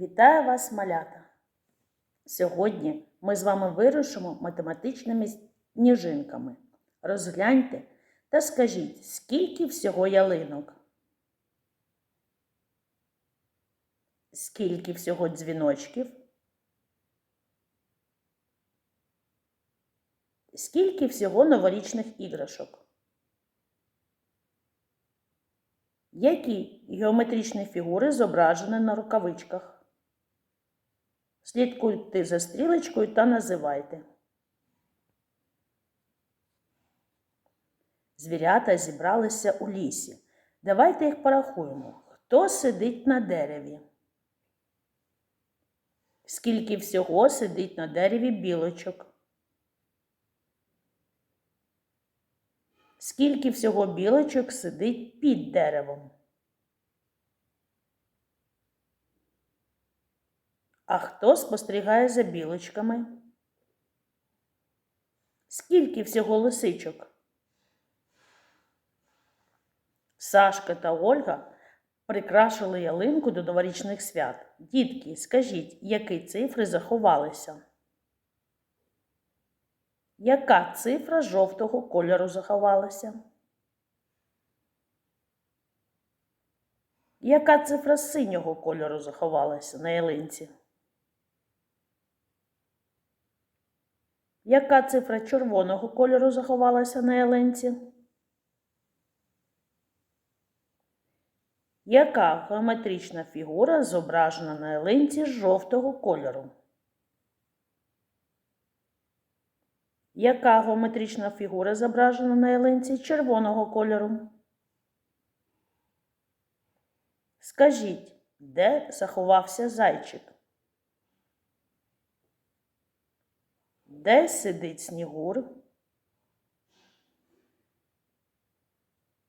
Вітаю вас, малята! Сьогодні ми з вами вирушимо математичними сніжинками. Розгляньте та скажіть, скільки всього ялинок? Скільки всього дзвіночків? Скільки всього новорічних іграшок? Які геометричні фігури зображені на рукавичках? Слідкуйте за стрілочкою та називайте. Звірята зібралися у лісі. Давайте їх порахуємо. Хто сидить на дереві? Скільки всього сидить на дереві білочок? Скільки всього білочок сидить під деревом? А хто спостерігає за білочками? Скільки всього лисичок? Сашка та Ольга прикрашили ялинку до новорічних свят. Дітки, скажіть, які цифри заховалися? Яка цифра жовтого кольору заховалася? Яка цифра синього кольору заховалася на ялинці? Яка цифра червоного кольору заховалася на ялинці? Яка геометрична фігура зображена на ялинці жовтого кольору? Яка геометрична фігура зображена на ялинці червоного кольору? Скажіть, де заховався зайчик? Де сидить снігур?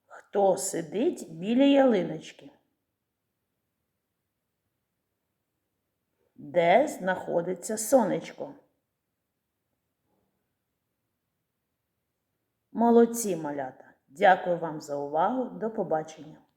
Хто сидить біля ялиночки? Де знаходиться сонечко? Молодці малята! Дякую вам за увагу. До побачення!